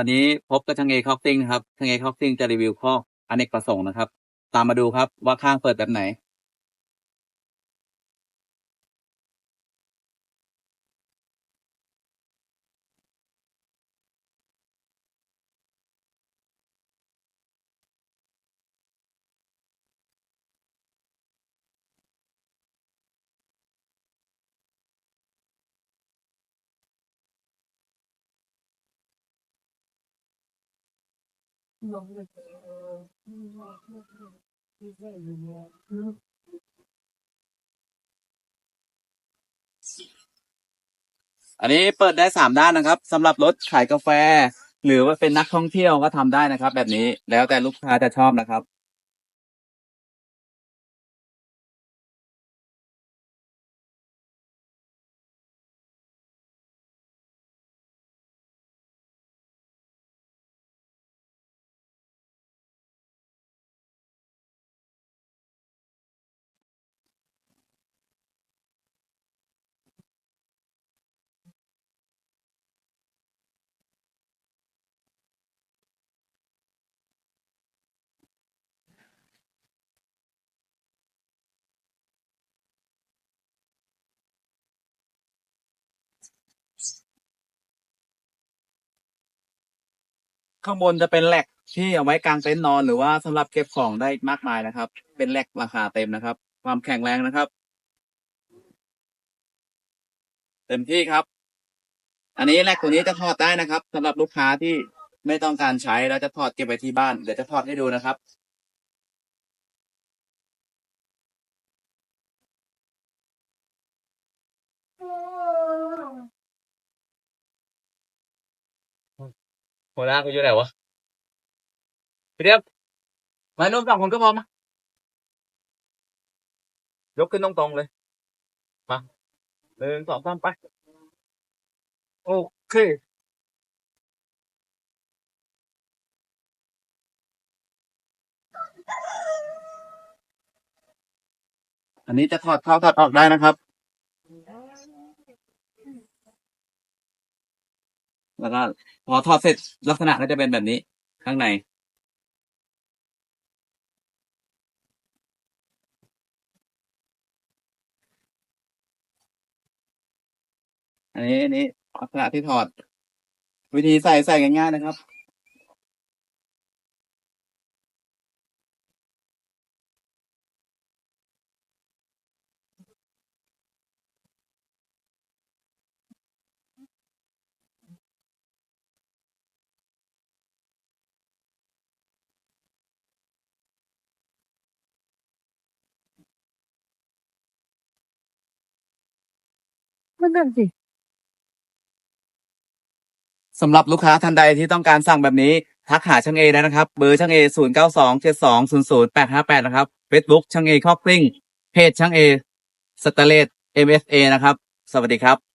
วันนี้พบกับทางเอคอกซิ่งนะครับทางเอคอกซิ่งจะรีวิวข้ออเนกประสงค์นะครับ ตามมาดูครับว่าข้างเปิดแบบไหน อันนี้เปิดได้สามด้านนะครับสำหรับรถขายกาแฟ หรือว่าเป็นนักท่องเที่ยวก็ทำได้นะครับ แบบนี้แล้วแต่ลูกค้าจะชอบนะครับ ข้างบนจะเป็นแหลกที่เอาไว้กางเต็นท์นอนหรือว่าสำหรับเก็บของได้มากมายนะครับ เป็นแหลกราคาเต็มนะครับ ความแข็งแรงนะครับ เต็มที่ครับ อันนี้แหลกตัวนี้จะถอดได้นะครับสำหรับลูกค้าที่ไม่ต้องการใช้แล้วจะถอดเก็บไว้ที่บ้านเดี๋ยวจะถอดให้ดูนะครับ หัวหน้ากูอยู่ไหนวะพี่เดียบมานุ่มสองคนก็พอมายกขึ้นตรงๆเลย มาหนึ่งสองสามไป โอเคอันนี้จะถอดเข้าถอดออกได้นะครับ แล้วก็พอทอดเสร็จลักษณะก็จะเป็นแบบนี้ ข้างใน อันนี้อันนี้ลักษณะที่ถอด วิธีใส่ใส่ง่ายๆนะครับ นนั่นสิสำหรับลูกค้าท่านใดที่ต้องการสั่งแบบนี้ ทักหาช่างเอได้นะครับ เบอร์ช่างเอศูนย์เก้าสองเจ็ดสองศูนย์ศูนย์แปดห้าแปดนะครับเฟซบุ๊กช่างเอคอกซิ่งเพจช่างเอสเตเลตเอ็มเอสเอนะครับ สวัสดีครับ